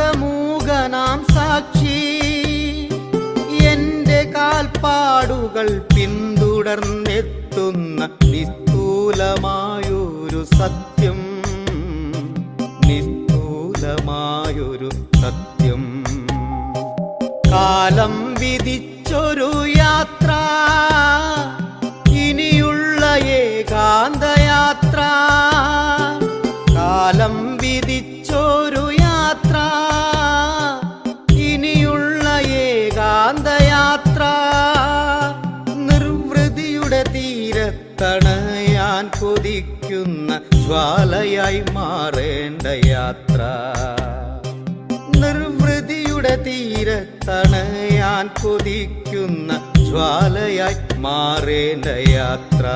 സമൂഹനാം സാക്ഷി. എന്റെ കാൽപ്പാടുകൾ പിന്തുടർന്നെത്തുന്ന നിസ്തൂലമായൊരു സത്യം. നിസ്തൂലമായൊരു സത്യം. കാലം വിധിച്ചൊരു യാത്ര. ഇനിയുള്ള ഏകാന്തയാത്ര. കാലം വിധിച്ചൊരു ഏകാന്തയാത്ര നിർവൃതിയുടെ തീരത്തണയാൻ കൊതിക്കുന്ന ജ്വാലയായി മാറേണ്ട യാത്ര. നിർവൃതിയുടെ തീരത്തണയാൻ കൊതിക്കുന്ന ജ്വാലയായി മാറേണ്ട യാത്ര.